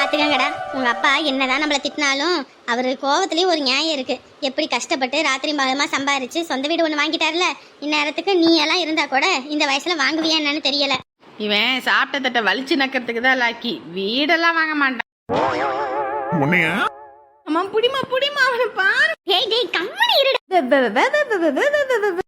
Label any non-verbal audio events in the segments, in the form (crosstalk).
பாத்துக்கங்கடா உங்க அப்பா என்னதான் நம்மள திட்டினாலும் அவரு கோவத்திலயும் ஒரு நியாயம் இருக்கு. எப்படி கஷ்டப்பட்டு ராத்திரி மகமா சம்பாரிச்சு சொந்த வீடு ஒண்ணு வாங்கிட்டார்ல? இந்நேரத்துக்கு நீ எல்லாம் இருந்தா கூட இந்த வயசுல வாங்குவியா என்னன்னு தெரியல. இவன் சாப்பிட்ட தட்டை வலிச்சு நக்கிறதுக்கு தான் லாக்கி வீடெல்லாம் வாங்க மாட்டான். அம்மா புடிமா புடிமா அவனை பாரு டேய் டேய் கம்மனி இருடா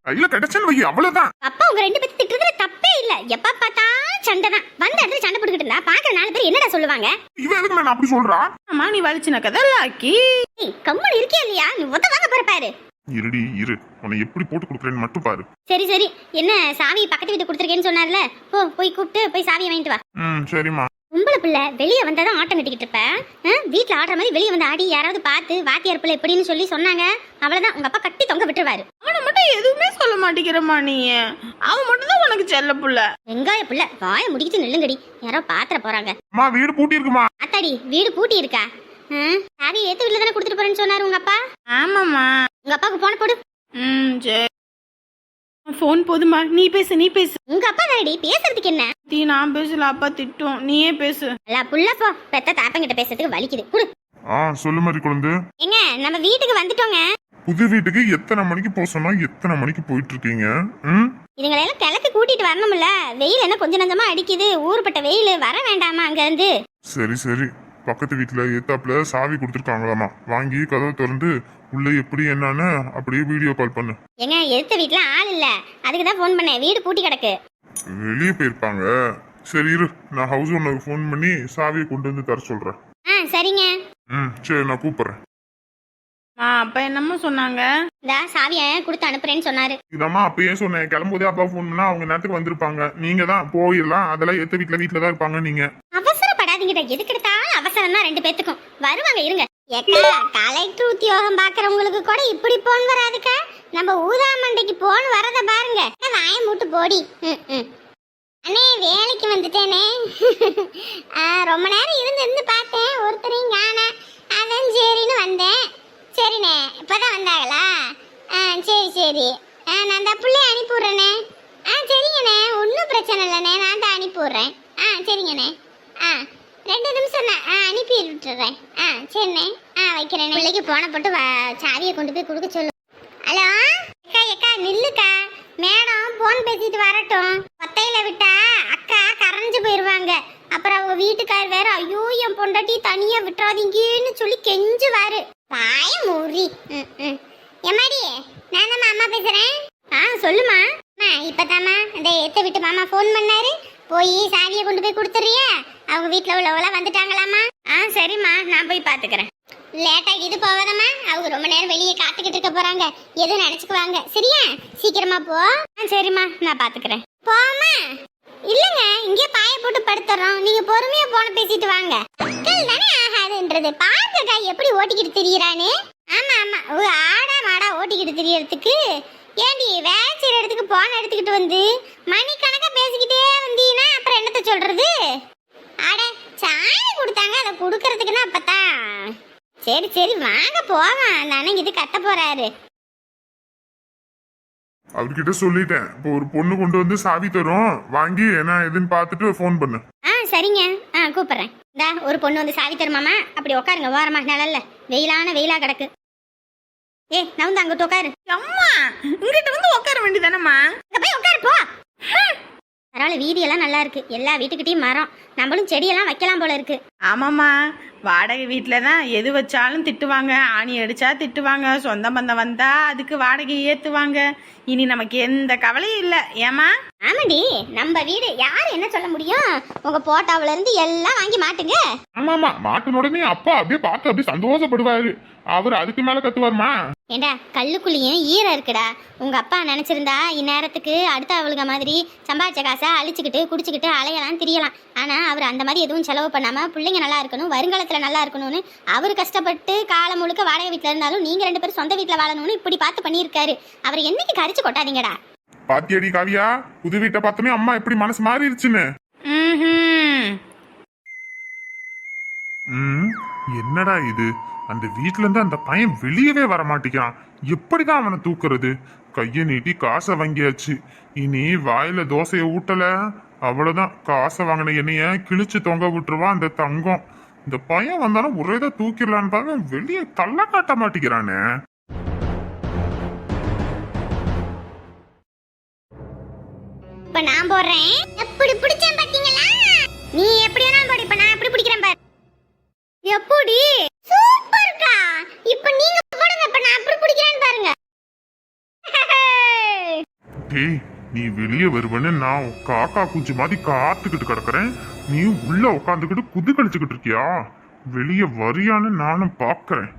கையில கிடைச்சன்னு வை அவ்வளவுதான் அப்பா உங்க ரெண்டு பேரும் திட்டுறதுல தப்பே இல்ல எப்ப பார்த்தா சண்டை தான் வந்த இடத்துல சண்டை போட்டுக்கிட்டு இருந்தா பாக்குற நாலு பேர் என்னடா சொல்லுவாங்க இவன் எதுக்கு நான் அப்படி சொல்றா அம்மா நீ வலிச்சு நக்கதான் லாக்கி ஏய் கம்மனி இருக்கியா இல்லையா நீ ஒத்த வாங்க போற பாரு இருடி இரு உன்னை எப்படி போட்டு கொடுக்குறேன்னு மட்டும் பாரு சரி சரி என்ன சாவி பக்கத்து வீட்டு கொடுத்துருக்கேன்னு சொன்னார்ல போ போய் கூப்பிட்டு போய் சாவியை வாங்கிட்டு வா ம் சரிம்மா உம்பளை பிள்ளை வெளியே வந்தாதான் ஆட்டம் கட்டிக்கிட்டு இருப்ப? ஆ, வீட்ல ஆடுற மாதிரி வெளியே வந்து ஆடி யாராவது பார்த்து வாத்தியார் பிள்ளை எப்படின்னு சொல்லி சொன்னாங்க. அவ்வளவுதான். உங்க அப்பா கட்டி தொங்க விட்டுருவாரு. அவனை மட்டும் எதுவுமே சொல்ல மாட்டேங்கிறம்மா நீ. அவன் மட்டும் தான் உனக்கு செல்ல புள்ள. வெங்காய பிள்ளை வாயை முடிக்கிட்டு நில்லுங்கடி. யாரோ பாத்திர போறாங்க. அம்மா வீடு பூட்டி இருக்குமா? அத்தாடி வீடு பூட்டி இருக்கா? சாவி ஏத்து வீட்டுல தானே கொடுத்துட்டு போறேன்னு சொன்னாரு உங்க அப்பா? ஆமாம்மா. உங்க அப்பாவுக்கு போன போடு. ம் சரி. ஃபோன் போதுமா? நீ பேசு நீ பேசு. உங்க அப்பா தானடி பேசுறதுக்கு என்ன? தீ நான் பேசல அப்பா திட்டும். நீயே பேசு. அல்ல புள்ள போ. பெத்த தாப்பங்கிட்ட பேசுறதுக்கு வலிக்குது. குடு. ஆ சொல்லு மாதிரி குழந்தை. ஏங்க நம்ம வீட்டுக்கு வந்துட்டோங்க. புது வீட்டுக்கு எத்தனை மணிக்கு போக சொன்னா எத்தனை மணிக்கு போயிட்டு இருக்கீங்க ம்? இதுங்களெல்லாம் கிழக்கு கூட்டிட்டு வரணும்ல. வெயில் என்ன கொஞ்சம் நஞ்சமா அடிக்குது. ஊர்பட்ட வெயில். வர வேண்டாமா அங்க இருந்து சரி சரி. பக்கத்து வீட்டுல ஏத்தாப்புல சாவி கொடுத்துருக்காங்களாமா. வாங்கி கதவை திறந்து உள்ள எப்படி என்னன்னு அப்படியே வீடியோ கால் பண்ணு. ஏங்க எடுத்த வீட்ல ஆள் இல்ல. அதுக்கு தான் ஃபோன் பண்ணேன். வீடு பூட்டி கிடக்கு. வெளியே போயிருப்பாங்க. சரி இரு. நான் ஹவுஸ் ஓனருக்கு ஃபோன் பண்ணி சாவியை கொண்டு வந்து தர சொல்றேன். ஆ சரிங்க. ம் சரி நான் கூப்பிடுறேன். ஆ அப்பா என்னம்மா சொன்னாங்க? இந்த சாவியை கொடுத்து அனுப்புறேன்னு சொன்னாரு. இதம்மா அப்பயே சொன்னேன். கிளம்பும்போதே அப்பா ஃபோன் பண்ணா அவங்க நேரத்துக்கு வந்திருப்பாங்க. நீங்க தான் போயிடலாம். அதெல்லாம் எத்த வீட்டுல வீட்டுல தான் இருப்பாங்க நீங்க. அவசரப்படாதீங்கடா. எதுக்கு எடுத்தாலும் அவசரம் தான் ரெண்டு பேத்துக்கும். வருவாங்க இருங்க. ஏக்கா கலெக்டர் உத்தியோகம் பாக்குறவங்களுக்கு கூட இப்படி போன் வராதுக்கா. நம்ம ஊதா மண்டைக்கு போன் வரத பாருங்க. வாய மூட்டு போடி. ம், ம். அண்ணே வேலைக்கு வந்துட்டேனே. (laughs) ரொம்ப நேரம் இருந்து இருந்து பார்த்தேன். ஒருத்தரையும் காண. அதான் சரின்னு வந்தேன். சரிண்ணே இப்பதான் வந்தாங்களா ஆ சரி சரி. ஆ நான் அந்த பிள்ளைய அனுப்பிவிட்றேண்ணே. ஆ சரிங்கண்ணே. ஒன்றும் பிரச்சனை இல்லைண்ணே. நான் தான் அனுப்பிவிட்றேன். ஆ சரிங்கண்ணே. ஆ. ரெண்டு நிமிஷம் தான். ஆ அனுப்பி விட்டுறேன். ஆ சரிண்ணே ஆ வைக்கிறேன். பிள்ளைக்கு போன போட்டு வ- சாவியை கொண்டு போய் கொடுக்க சொல்லு. ஹலோ? அக்கா அக்கா நில்லுக்கா. மேடம் போன் பேசிட்டு வரட்டும். ஒத்தையில விட்டா அக்கா கரைஞ்சு போயிடுவாங்க அப்புறம் அவங்க வீட்டுக்கார் வேற ஐயோ என் பொண்டாட்டி தனியா விட்டுறாதீங்கன்னு சொல்லி கெஞ்சுவாரு. பாய மூறி ம் ம். எம்மாடி நான் தான் அம்மா பேசுறேன். ஆ சொல்லுமா அம்மா இப்பதாம்மா. அந்த எத்த விட்டு மாமா ஃபோன் பண்ணாரு. போய் சாவியை கொண்டு போய் கொடுத்துறியா அவங்க வீட்டில் உள்ளவங்களாம் வந்துட்டாங்களாமா ஆ சரிம்மா நான் போய் பார்த்துக்கிறேன் லேட்டாக இது போகாதம்மா. அவங்க ரொம்ப நேரம் வெளியே காத்துக்கிட்டு இருக்க போறாங்க. எதுவும் நினச்சிக்குவாங்க. சரியா? சீக்கிரமா போ. ஆ சரிம்மா நான் பார்த்துக்கிறேன் போமா இல்லங்க இங்கே பாய போட்டு படுத்துறோம். நீங்க பொறுமையா போன பேசிட்டு வாங்க. மக்கள் தானே ஆகாதுன்றது. பாருங்கக்கா எப்படி ஓட்டிக்கிட்டு திரியறானு. ஆமா ஆமா. ஒரு ஆடா மாடா ஓட்டிக்கிட்டு திரியறதுக்கு. ஏண்டி வேலை செய்கிற இடத்துக்கு போன எடுத்துக்கிட்டு வந்து மணிக்கணக்கா பேசிக்கிட்டே வந்து சொல்றது? அட சாணி கொடுத்தாங்க அதை கொடுக்கறதுக்குன்னா அப்பதான் சரி சரி வாங்க போவான் அந்த அண்ணன் இது கத்த போறாரு. அவர்கிட்ட சொல்லிட்டேன். இப்போ ஒரு பொண்ணு கொண்டு வந்து சாவி தரும். வாங்கி என்ன ஏதுன்னு பார்த்துட்டு ஃபோன் பண்ணு. ஆ சரிங்க. ஆ கூப்பிடுறேன். இந்தா ஒரு பொண்ணு வந்து சாவி தருமாமா? அப்படி உட்காருங்க ஓரமா. நிழல்ல. வெயிலான வெயிலா கிடக்கு. ஏ நவுந்து அங்கிட்டு உட்காரு அம்மா இங்கிட்ட வந்து உட்கார வேண்டியதானம்மா? அங்க போய் உட்காரு போ. பரவாயில்ல வீதியெல்லாம் நல்லா இருக்கு. எல்லா வீட்டுக்கிட்டையும் மரம். நம்மளும் செடியெல்லாம் வைக்கலாம் போல இருக்கு. ஆமாம்மா. வாடகை வீட்டில் தான் எது வச்சாலும் திட்டுவாங்க. ஆணி அடிச்சா திட்டுவாங்க. சொந்த பந்தம் வந்தா அதுக்கு வாடகை ஏற்றுவாங்க இனி நமக்கு எந்த கவலையும் இல்லை. ஏமா ஆமாடி நம்ம வீடு யார் என்ன சொல்ல முடியும்? உங்க போட்டோவுல இருந்து எல்லாம் வாங்கி மாட்டுங்க. ஆமா ஆமா மாட்டின உடனே அப்பா அப்படியே பார்த்து அப்படியே சந்தோஷப்படுவாரு. அவர் அதுக்கு மேல கத்துவாருமா? ஏண்டா கல்லுக்குள்ளேயும் ஈரம் இருக்குடா. உங்க அப்பா நினைச்சிருந்தா இந்நேரத்துக்கு அடுத்த அவளுங்க மாதிரி சம்பாதிச்ச காசை அழிச்சுக்கிட்டு குடிச்சுக்கிட்டு அலையலாம் திரியலாம். ஆனா அவர் அந்த மாதிரி எதுவும் செலவு பண்ணாம பிள்ளைங்க நல்லா இருக்கணும் வருங்காலத்துல நல்லா இருக்கணும்னு அவர் கஷ்டப்பட்டு காலம் முழுக்க வாடகை வீட்டுல இருந்தாலும் நீங்க ரெண்டு பேரும் சொந்த வீட்டுல வாழணும்னு இப்படி பார்த்து பண்ணியிருக்காரு. அவர் என்னைக்கு கரிச்சு கொட்டாதீங்கடா. பாத்தியடி காவியா? புது வீட்டை பார்த்தோன்னே அம்மா எப்படி மனசு மாறிடுச்சுன்னு. என்னடா இது? அந்த வீட்ல இருந்து அந்த பையன் வெளியவே வர மாட்டேங்கிறான் எப்படிதான் அவனை தூக்குறது? கையை நீட்டி காசை வாங்கியாச்சு. இனி வாயில தோசையை ஊட்டல. அவ்வளவுதான். காசை வாங்கின என்னைய கிழிச்சு தொங்க விட்டுருவான் அந்த தங்கம். இந்த பையன் வந்தாலும் ஒரே தான் தூக்கிடலான்னு பார்க்க வெளியே தள்ள காட்ட மாட்டேங்கிறானே. இப்ப நான் போடுறேன். எப்படி பிடிச்சேன் பாத்தீங்களா? நீ எப்படி வேணாலும் போடு? இப்ப நான் எப்படி பிடிக்கிறேன் பாரு. எப்படி? இப்ப நீங்க போடுங்க இப்ப நான் எப்படி பிடிக்கிறேன்னு பாருங்க. டேய் நீ வெளியே வருவன்னு நான் காக்கா குஞ்சு மாதிரி காத்துக்கிட்டு கிடக்குறேன். நீ உள்ள உட்காந்துக்கிட்டு குது கழிச்சுக்கிட்டு இருக்கியா? வெளியே வரியான்னு நானும் பார்க்கறேன்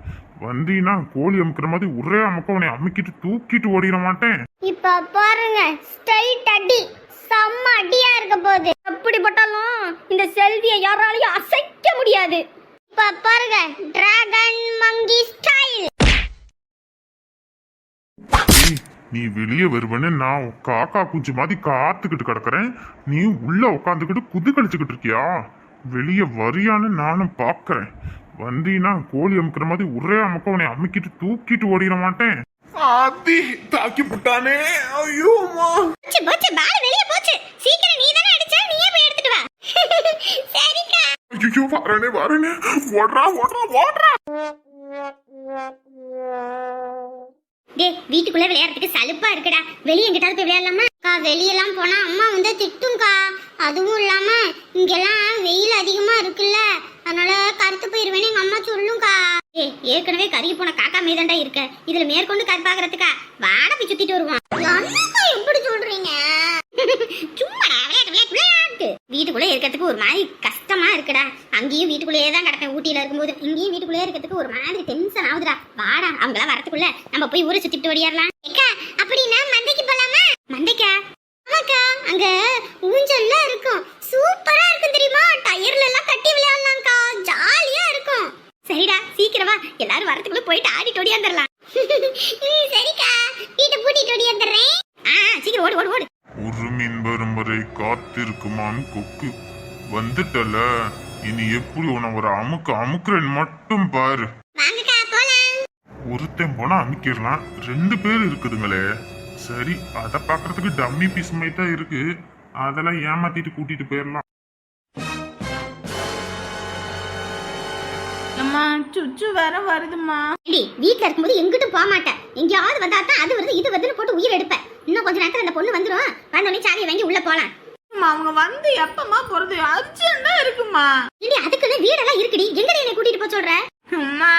வந்தீன்னா கோழி அமுக்கிற மாதிரி ஒரே அமுக்க உன்னை அமுக்கிட்டு தூக்கிட்டு ஓடிட மாட்டேன். இப்ப பாருங்க ஸ்ட்ரைட் அடி. செம்ம அடியா இருக்க போகுது. அப்படிப்பட்டாலும் இந்த செல்வியை யாராலையும் அசைக்க முடியாது. இப்ப பாருங்க டிராகன் மங்கி ஸ்டைல் நீ வெளியே வருவன்னு நான் உன் காக்கா குஞ்சு மாதிரி காத்துக்கிட்டு கிடக்குறேன். நீ உள்ள உட்காந்துக்கிட்டு குது கழிச்சுக்கிட்டு இருக்கியா? வெளியே வரியான்னு நானும் பார்க்கறேன் வந்தீன்னா கோழி அமுக்கிற மாதிரி ஒரே அமுக்க உன்னை அமுக்கிட்டு தூக்கிட்டு ஓடிட மாட்டேன். ஆத்தி தாக்கி புட்டானே. ஐயோமா போச்சு போச்சு பால் வெளிய போச்சு. சீக்கிரம் நீ தானே அடிச்ச நீயே போய் எடுத்துட்டு வா. (laughs) சரிக்கா. ஐயோ வரனே வரனே. ஓடுறா ஓடுறா ஓடுறா. டேய் வீட்டுக்குள்ள விளையாடுறதுக்கு சலுப்பா இருக்குடா. வெளிய எங்கிட்டாவது போய் விளையாடலாமா? அக்கா வெளியெல்லாம் போனா அம்மா வந்து திட்டும்க்கா. அதுவும் இல்லாம இங்கெல்லாம் வெயில் அதிகமா இருக்குல்ல. அதனால கருத்து போயிருவேன்னு எங்க அம்மா சொல்லும்க்கா. ஏ ஏற்கனவே கருகி போன காக்கா மீதண்டா இருக்க. இதுல மேற்கொண்டு கருப்பாகிறதுக்கா. வாடகை சுத்திட்டு வருவான். எப்படி சொல்றீங்க? சும்மா விளையாட்டு விளையாட்டு. வீட்டுக்குள்ளே இருக்கிறதுக்கு ஒரு மாதிரி கஷ்டமா இருக்குடா. அங்கேயும் வீட்டுக்குள்ளேயே தான் கிடப்பேன். ஊட்டியில இருக்கும்போது இங்கேயும் வீட்டுக்குள்ளேயே இருக்கிறதுக்கு ஒரு மாதிரி டென்ஷன் ஆகுதுடா. வாடா அவங்களாம் வரத்துக்குள்ள நம்ம போய் ஊரை சுத்திட்டு ஓடியாரலாம். ஏக்கா அப்படின்னா மந்தைக்கு போலாமா மந்தைக்கா ஆமாக்கா அங்க ஊஞ்சல்லாம் இருக்கும் சூப்பரா இருக்கும் தெரியுமா டயர்ல எல்லாம் கட்டி விளையாடலாம்க்கா ஜாலியா இருக்கும் சரிடா சீக்கிரம் வா எல்லாரும் வரதுக்குள்ள போயிட்டு ஆடிட்டு ஓடியாந்துடலாம் ம், சரிக்கா வீட்டை பூட்டிட்டு ஓடியாந்துடுறேன் ஆ சீக்கிரம் ஓடு ஓடு ஓடு ஒரு மீன் வரும் வரை காத்திருக்குமாம் கொக்கு. வந்துட்டல. இனி எப்படி உன ஒரு அமுக்கு அமுக்குறேன் மட்டும் பாரு. ஒருத்தன் போனா அமுக்கிடலாம். ரெண்டு பேர் இருக்குதுங்களே. சரி அதை பார்க்கறதுக்கு டம்மி பீஸ் மாதிரி தான் இருக்கு. அதெல்லாம் ஏமாத்திட்டு கூட்டிட்டு போயிடலாம் அம்மா சுச்சு வேற வருதுமா வீட்ல இருக்கும்போது எங்கிட்டும் போக மாட்டேன் எங்கேயாவது வந்தா தான் அது வருது இது வருதுன்னு போட்டு உயிர் எடுப்பேன். இன்னும் கொஞ்ச நேரத்துல அந்த பொண்ணு வந்துரும். வந்தோடனே சாவியை வாங்கி உள்ள போலாம். அவங்க வந்து எப்பமா போறது? அர்ஜென்டா இருக்குமா? ஏடி அதுக்குன்னு வீடெல்லாம் இருக்குடி. எங்க என்னை கூட்டிட்டு போக சொல்ற? அம்மா.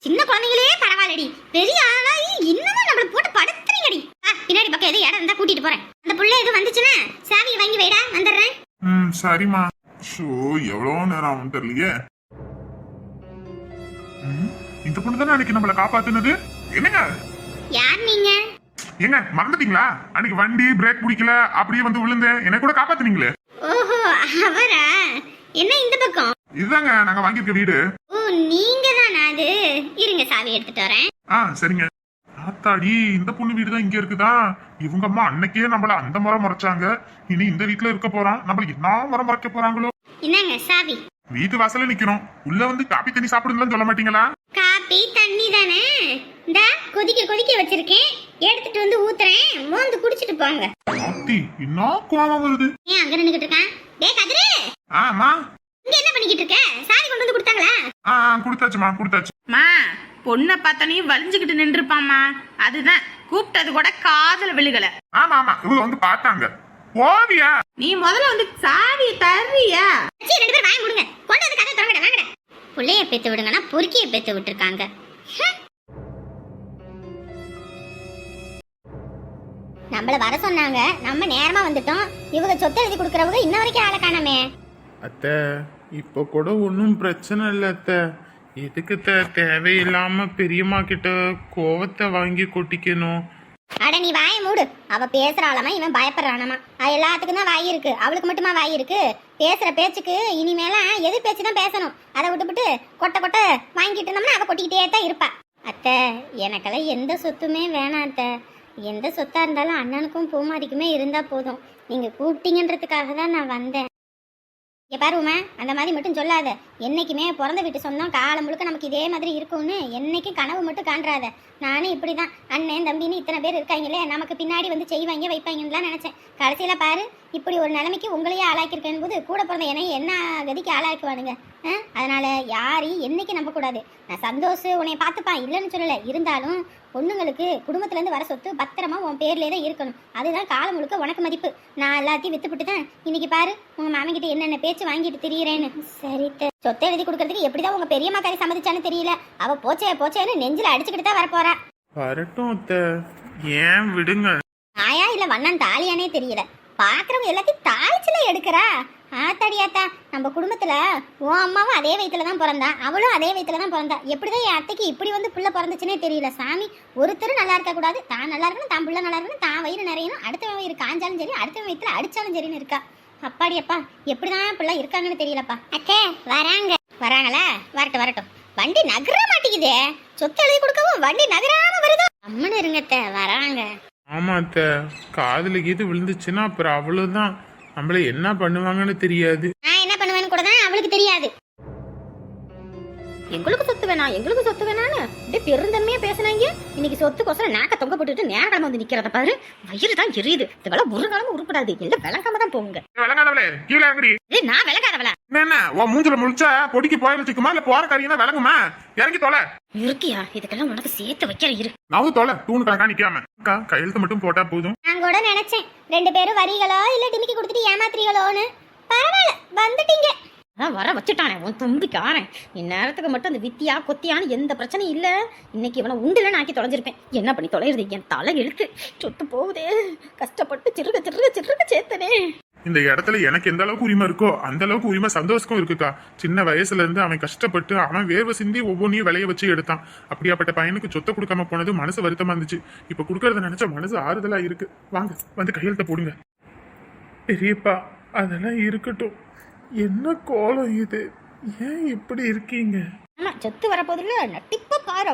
சின்ன குழந்தைங்களே பரவாயில்லடி. பெரிய ஆளாயி இன்னமும் நம்மள போட்டு படுத்துறீங்கடி. ஆ, பின்னாடி பக்கம் எதுவும் இடம் இருந்தா கூட்டிட்டு போறேன். அந்த புள்ள எதுவும் வந்துச்சுன்னா சாவியை வாங்கி வைடா வந்துடுறேன். ம் சரிம்மா. ஷோ எவ்வளோ நேரம் ஆகும் தெரியலையே. ம், இந்த பொண்ணு தானே அன்னைக்கு நம்மளை காப்பாத்துனது? என்னங்க? யார் நீங்க? ஏங்க மறந்துட்டீங்களா? அன்னைக்கு வண்டி பிரேக் பிடிக்கல அப்படியே வந்து விழுந்தேன். என்னை கூட காப்பாத்துனீங்களே? ஓஹோ அவரா? என்ன இந்த பக்கம்? இதுதாங்க நாங்க வாங்கியிருக்க வீடு. ஓ நீங்க தானா அது? இருங்க சாவி எடுத்துட்டு வரேன். ஆ சரிங்க. ஆத்தாடி இந்த பொண்ணு வீடு தான் இங்க இருக்குதா? இவங்க அம்மா அன்னைக்கே நம்மள அந்த முறை மறைச்சாங்க. இனி இந்த வீட்டுல இருக்க போறோம் நம்மள என்ன முறை மறைக்க போறாங்களோ? என்னங்க சாவி. வீட்டு வாசல்ல நிக்கிறோம். உள்ள வந்து காப்பி தண்ணி சாப்பிடுங்கன்னு சொல்ல மாட்டீங்களா? காப்பி தண்ணி தானே? இந்த கொதிக்க கொதிக்க வச்சிருக்கேன். எடுத்துட்டு வந்து ஊத்துறேன். மோந்து குடிச்சிட்டு போங்க. ஆத்தி என்ன கோவம் வருது? ஏன் அங்க நின்னுகிட்டு இருக்கான்? டேய் கதிரு! ஆமா இங்க என்ன பண்ணிக்கிட்டு இருக்க? சாவி கொண்டு வந்து கொடுத்தாங்களா? ஆ கொடுத்தாச்சுமா கொடுத்தாச்சு மா பொண்ணை பார்த்தனே வலிஞ்சுக்கிட்டு நின்றுப்பாம்மா. அதுதான் கூப்பிட்டது கூட காதல விழுகல. ஆமா ஆமா. இவங்க வந்து பார்த்தாங்க. ஓவியா நீ முதல்ல வந்து சாவி தர்றியா? சரி ரெண்டு பேரும் வாங்கி கொடுங்க. கொண்டு வந்து கதை திறங்கட வாங்கட. புள்ளைய பெத்து விடுங்கன்னா பொறுக்கிய பெத்து விட்டுருக்காங்க. நம்மள வர சொன்னாங்க நம்ம நேரமா வந்துட்டோம். இவங்க சொத்து எழுதி கொடுக்கறவங்க இன்ன வரைக்கும் ஆளை காணாமே. அத்தை இப்போ கூட ஒன்றும் பிரச்சனை இல்லை அத்தை. எதுக்கு தேவையில்லாம பெரியம்மா கிட்ட கோவத்தை வாங்கி கொட்டிக்கணும். அட நீ வாயை மூடு. அவ பேசுறாளமா இவன் பயப்படுறானமா அது எல்லாத்துக்கும் தான் வாய் இருக்கு. அவளுக்கு மட்டுமா வாய் இருக்கு? பேசுற பேச்சுக்கு இனிமேலாம் எது பேச்சு தான் பேசணும். அதை விட்டுவிட்டு கொட்டை கொட்டை வாங்கிட்டு இருந்தோம்னா அவ கொட்டிக்கிட்டே தான் இருப்பா. அத்தை எனக்கெல்லாம் எந்த சொத்துமே வேணாம் அத்தை. எந்த சொத்தா இருந்தாலும் அண்ணனுக்கும் பூமாரிக்குமே இருந்தா போதும். நீங்க கூப்பிட்டீங்கன்றதுக்காக தான் நான் வந்தேன். இங்கே பாரு அந்த மாதிரி மட்டும் சொல்லாத. என்றைக்குமே பிறந்த வீட்டு சொந்தம் காலம் முழுக்க நமக்கு இதே மாதிரி இருக்கும்னு என்றைக்கும் கனவு மட்டும் காண்றாத. நானும் இப்படிதான். அண்ணன் தம்பின்னு இத்தனை பேர் இருக்காங்களே நமக்கு பின்னாடி வந்து செய்வாங்க வைப்பாங்கன்னுலாம் நினச்சேன். கடைசியில் பாரு இப்படி ஒரு நிலைமைக்கு உங்களையே ஆளாக்கியிருக்கேன் போது கூட பிறந்த என்னை என்ன கதிக்கு ஆளாக்குவானுங்க? அதனால யாரையும் என்னைக்கு நம்பக்கூடாது. நான் சந்தோஷ் உன்னை பார்த்துப்பான். இல்லைன்னு சொல்லலை. இருந்தாலும் பொண்ணுங்களுக்கு குடும்பத்துலேருந்து வர சொத்து பத்திரமா உன் பேர்லேயே தான் இருக்கணும். அதுதான் காலம் முழுக்க உனக்கு மதிப்பு. நான் எல்லாத்தையும் வித்துப்பிட்டு தான் இன்னைக்கு பாரு உங்க மாமன் கிட்ட என்னென்ன பேச்சு வாங்கிட்டு திரியிறேன்னு. சரி. சொத்தை எழுதி கொடுக்கறதுக்கு எப்படிதான் உங்க பெரியம்மா காரி சம்மதிச்சான்னு தெரியல. அவ போச்சே போச்சேன்னு நெஞ்சில அடிச்சுக்கிட்டு தான் வரப்போறா. வரட்டும் ஏன் விடுங்க. ஆயா இல்ல வண்ணன் தாலியானே தெரியல. பாக்குறவங்க எல்லாத்தையும் தாளிச்சுல எடுக்கிறா? ஆத்தாடி ஆத்தா நம்ம குடும்பத்துல உன் அம்மாவும் அதே வயித்துல தான் பிறந்தா அவளும் அதே வயித்துல தான் பிறந்தா. எப்படிதான் என் அத்தைக்கு இப்படி வந்து புள்ள பிறந்துச்சுன்னே தெரியல. சாமி ஒருத்தரும் நல்லா இருக்க கூடாது. தான் நல்லா இருக்கணும் தான் புள்ள நல்லா இருக்கணும் தான் வயிறு நிறையணும். அடுத்த வயிறு காஞ்சாலும் சரி அடுத்த வயித்துல அடிச்சாலும் சரின்னு இருக்கா. அப்பாடி அப்பா எப்படிதான் பிள்ளை இருக்காங்கன்னு தெரியலப்பா. அத்தே வராங்க. வராங்களா? வரட்டும் வரட்டும். வண்டி நகர மாட்டேங்குதே. சொத்து எழுதி கொடுக்கவும் வண்டி நகராம வருதோ? அம்மனு இருங்கத்த வராங்க. அத்தை காதுல கீது விழுந்துச்சுன்னா அப்புறம் அவ்வளவுதான் நம்மள என்ன பண்ணுவாங்கன்னு தெரியாது. நான் என்ன பண்ணுவேன்னு கூட தான் அவளுக்கு தெரியாது. எங்களுக்கு சொத்து வேணாம் எங்களுக்கு சொத்து வேணான்னு அப்படியே பெருந்தன்மையா பேசுனாங்க. இன்னைக்கு சொத்துக்கோசரம் நாக்க தொங்க போட்டுட்டு நேரம் வந்து நிக்கிறத பாரு. வயிறு தான் எரியுது. இதெல்லாம் ஒரு காலமும் உருப்படாது. எல்லாம் விளங்காம தான் போங்க விளங்காதவளே. கீழே இறங்குடி. ஏய் நான் விளங்காதவள? என்ன உன் மூஞ்சில முழிச்சா பொடிக்கு போயில வச்சுக்குமா? இல்ல போற கறியா விளங்குமா? இறங்கி தொலை. இருக்கியா? இதுக்கெல்லாம் உனக்கு சேர்த்து வைக்கிற இரு. நான் தொலை. தூணு கணக்கா நிக்காம. அக்கா கையெழுத்து மட்டும் போட்டா போதும். நான் கூட நினைச்சேன். ரெண்டு பேரும் வரீங்களோ இல்ல டிமிக்கி கொடுத்துட்டு ஏமாத்துறீங்களோன்னு பரவாயில்ல. வந்துட்டீங்க. அதான் வர வச்சுட்டானே உன் தும்பிக்காரன். இந்நேரத்துக்கு மட்டும் அந்த வித்தியா கொத்தியான்னு எந்த பிரச்சனையும் இல்லை. இன்னைக்கு இவனை உண்டுல ஆக்கி தொலைஞ்சிருப்பேன். என்ன பண்ணி தொலைகிறது என் தலை இழுத்து சொத்து போகுதே. கஷ்டப்பட்டு சிறுக சிறுக சிறுக சேர்த்தனே இந்த இடத்துல எனக்கு எந்த அளவுக்கு உரிமை இருக்கோ அந்த அளவுக்கு உரிமை சந்தோஷமும் இருக்குக்கா. சின்ன வயசுல இருந்து அவன் கஷ்டப்பட்டு அவன் வேர்வை சிந்தி ஒவ்வொன்றையும் விளைய வச்சு எடுத்தான். அப்படியாப்பட்ட பையனுக்கு சொத்தை கொடுக்காம போனது மனசு வருத்தமா இருந்துச்சு. இப்ப கொடுக்கறத நினைச்சா மனசு ஆறுதலா இருக்கு. வாங்க வந்து கையெழுத்த போடுங்க. பெரியப்பா அதெல்லாம் இருக்கட்டும். என்ன கோலம் இது? ஏன் இப்படி இருக்கீங்க? ஆமா சொத்து வரப்போதில்ல நட்டிப்பா பாரு.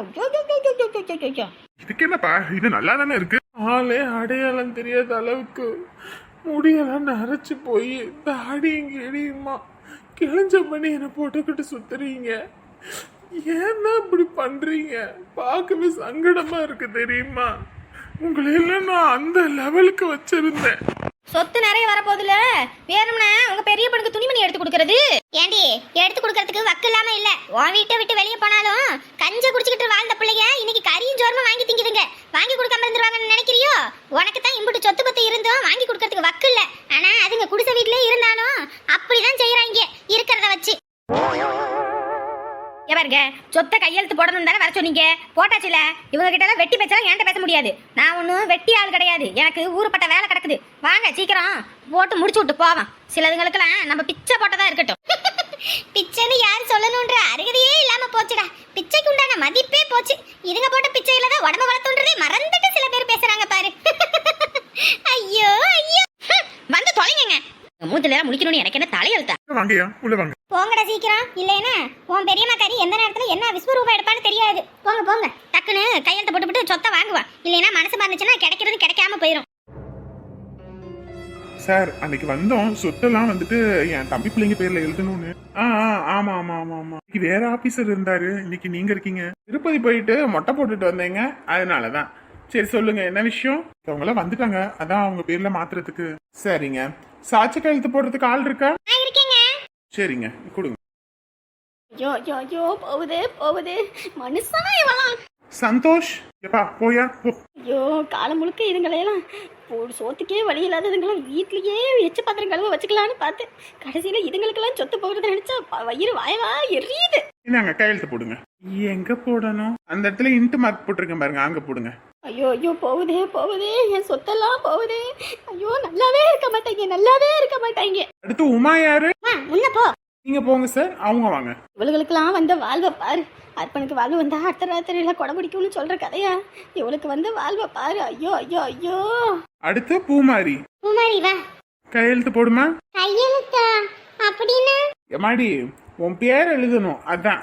இதுக்கு என்னப்பா? இது நல்லா தானே இருக்கு? ஆளே அடையாளம் தெரியாத அளவுக்கு முடியெல்லாம் நரைச்சு போய் தாடியும் கிடியுமா? கிழிஞ்ச பண்ணி என்னை போட்டுக்கிட்டு சுத்துறீங்க. ஏன்னா இப்படி பண்றீங்க? பார்க்கவே சங்கடமா இருக்கு தெரியுமா? உங்களை எல்லாம் நான் அந்த லெவலுக்கு வச்சிருந்தேன். சொத்து நிறைய வரப்போகுதுல. வேணும்னா உங்க பெரிய பொண்ணுக்கு துணிமணி எடுத்து கொடுக்கறது. ஏண்டி எடுத்து கொடுக்கறதுக்கு வக்கு இல்லாம இல்ல. உன் வீட்டை விட்டு வெளியே போனாலும் கஞ்ச குடிச்சுக்கிட்டு வாழ்ந்த பிள்ளைங்க இன்னைக்கு கறியும் சோறுமா வாங்கி திங்கிதுங்க. வாங்கி கொடுக்காம இருந்துருவாங்கன்னு நினைக்கிறியோ? உனக்கு தான் இம்புட்டு சொத்து பத்து இருந்தும் வாங்கி கொடுக்கறதுக்கு வக்கு இல்ல. ஆனா அதுங்க குடிசை வீட்லயே இருந்தாலும் அப்படிதான் செய்யறாங்க இருக்கிறத வச்சு. பாருங்க சொத்தை கையெழுத்து போடணும் தானே வர சொன்னீங்க? போட்டாச்சுல? இவங்க கிட்ட எல்லாம் வெட்டி பேச்சலாம் என்கிட்ட பேச முடியாது. நான் ஒன்றும் வெட்டி ஆள் கிடையாது. எனக்கு ஊருப்பட்ட வேலை கிடக்குது. வாங்க சீக்கிரம் போட்டு முடிச்சு விட்டு போவோம். சிலதுங்களுக்கெல்லாம் நம்ம பிச்சை போட்டதா இருக்கட்டும். (laughs) பிச்சைன்னு யார் சொல்லணுன்ற அருகதையே இல்லாம போச்சுடா. பிச்சைக்கு உண்டான மதிப்பே போச்சு. இதுங்க போட்ட பிச்சையில தான் உடம்ப வளர்த்துன்றதே மறந்துட்டு சில பேர் பேசுறாங்க பாரு. (laughs) ஐயோ ஐயோ. வந்து தொலைங்க மூத்துல முடிக்கணும்னு எனக்கு என்ன தலையெழுத்தா? வாங்கய்யா உள்ள வாங்க. போங்கடா சீக்கிரம். இல்லைன்னா உன் பெரியம்மா கறி எந்த நேரத்துல என்ன விஸ்வரூபம் எடுப்பான்னு தெரியாது. போங்க போங்க. டக்குன்னு கையெழுத்து போட்டுவிட்டு சொத்தை வாங்குவா. இல்லைன்னா மனசு மறந்துச்சுன்னா கிடைக்கிறது கிடைக்காம போயிடும் சார் அன்னைக்கு வந்தோம். சொத்தெல்லாம் வந்துட்டு என் தம்பி பிள்ளைங்க பேர்ல எழுதணும்னு. ஆ ஆ, ஆமா ஆமா ஆமா ஆமா. இன்னைக்கு வேற ஆபீசர் இருந்தாரு. இன்னைக்கு நீங்க இருக்கீங்க. திருப்பதி போயிட்டு மொட்டை போட்டுட்டு வந்தீங்க. அதனாலதான். சரி சொல்லுங்க. என்ன விஷயம்? அவங்களாம் வந்துட்டாங்க. அதான் அவங்க பேர்ல மாத்துறதுக்கு. சரிங்க. சாட்சி கையெழுத்து போடுறதுக்கு ஆள் இருக்கா? சரிங்க. கொடுங்க. ஐயோ ஐயோ ஐயோ போகுது போகுது. மனுஷனா இவலாம் சந்தோஷ்? எப்பா போயா? போ. ஐயோ காலம் முழுக்க இதுங்களையெல்லாம் ஒரு சோத்துக்கே வழி இல்லாததுங்களாம் வீட்லயே எச்சு பாத்திரம் கழுவ வச்சுக்கலான்னு பார்த்து கடைசியில இதுங்களுக்கெல்லாம் சொத்து போகிறத நினைச்சா ப- வயிறு வாயவா எரியுது. இந்தாங்க கையெழுத்து போடுங்க. எங்க போடணும்? அந்த இடத்துல இன்ட்டு மார்க் போட்டிருக்கேன் பாருங்க. அங்க போடுங்க. ஐயோ ஐயோ போகுதே போகுதே என் சொத்தெல்லாம் போகுதே. ஐயோ நல்லாவே இருக்க மாட்டாங்க நல்லாவே இருக்க மாட்டாங்க. அடுத்து உமா யாரு? முன்ன போ. நீங்க போங்க சார் அவங்க வாங்க. இவளுகளுக்கெல்லாம் வந்த வாழ்வை பாரு. அர்ப்பனுக்கு வாழ்வு வந்தா அடுத்த ராத்திரியில கொடை பிடிக்கும்னு சொல்ற கதையா? இவளுக்கு வந்து வாழ்வை பாரு. ஐயோ ஐயோ ஐயோ. அடுத்து பூமாரி. குமாரி வா. கையெழுத்து போடுமா? கையெழுத்தா அப்படின்னா? எம்மாடி உன் பேர் எழுதணும் அதான்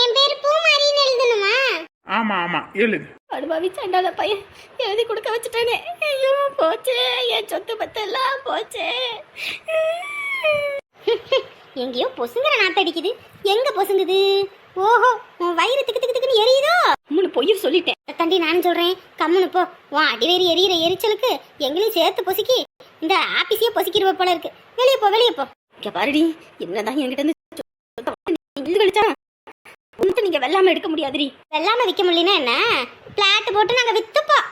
என் பேர் பூமாரின்னு எழுதணுமா ஆமா ஆமா எழுது அடுபாவி சண்டால பையன் எழுதி கொடுக்க வச்சுட்டானே ஐயோ போச்சே என் சொத்து பத்தெல்லாம் போச்சே எங்கேயோ பொசுங்கிற நாத்தடிக்குது எங்க பொசுங்குது ஓஹோ உன் வயிறு திக்கு திக்கு திக்குன்னு எரியுதோ கம்முனு பொய்யர் சொல்லிட்டேன் தண்டி நானும் சொல்றேன் கம்முனு போ உன் அடிவேறு எரியிற எரிச்சலுக்கு எங்களையும் சேர்த்து பொசுக்கி இந்த ஆபீஸையே பொசிக்கிருவ போல இருக்கு வெளியே போ வெளியே போ இங்க பாருடி என்னதான் என்கிட்ட இருந்து ஒன்றும் நீங்க வெள்ளாம எடுக்க முடியாதுடி. வெள்ளாம விற்க முடியலன்னா என்ன? பிளாட் போட்டு நாங்க வித்துப்போம்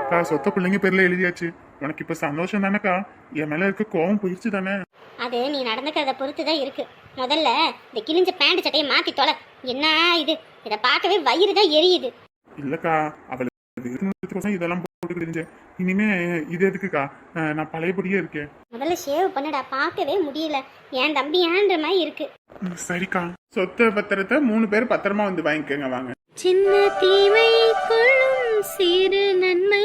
அக்கா சொத்த பிள்ளைங்க பேர்ல எழுதியாச்சு. உனக்கு இப்ப சந்தோஷம் தானேக்கா? என் மேல இருக்க கோவம் போயிடுச்சு தானே? அது நீ நடந்துக்கிறத பொறுத்து தான் இருக்கு. முதல்ல இந்த கிழிஞ்ச பேண்ட் சட்டையை மாத்தி தொலை. என்ன இது? இதை பார்க்கவே வயிறு தான் எரியுது. இல்லக்கா அவளுக்கு இருக்கணுன்றதுக்கோசம் இதெல்லாம் போட்டு தெரிஞ்சேன் இனிமே இது எதுக்குக்கா? நான் பழையபடியே இருக்கேன். முதல்ல ஷேவ் பண்ணுடா பார்க்கவே முடியல. என் தம்பி ஏன்ற மாதிரி இருக்கு. சரிக்கா. சொத்து பத்திரத்தை மூணு பேர் பத்திரமா வந்து வாங்கிக்கோங்க வாங்க. சின்ன தீமை கொள்ளும் சிறு நன்மை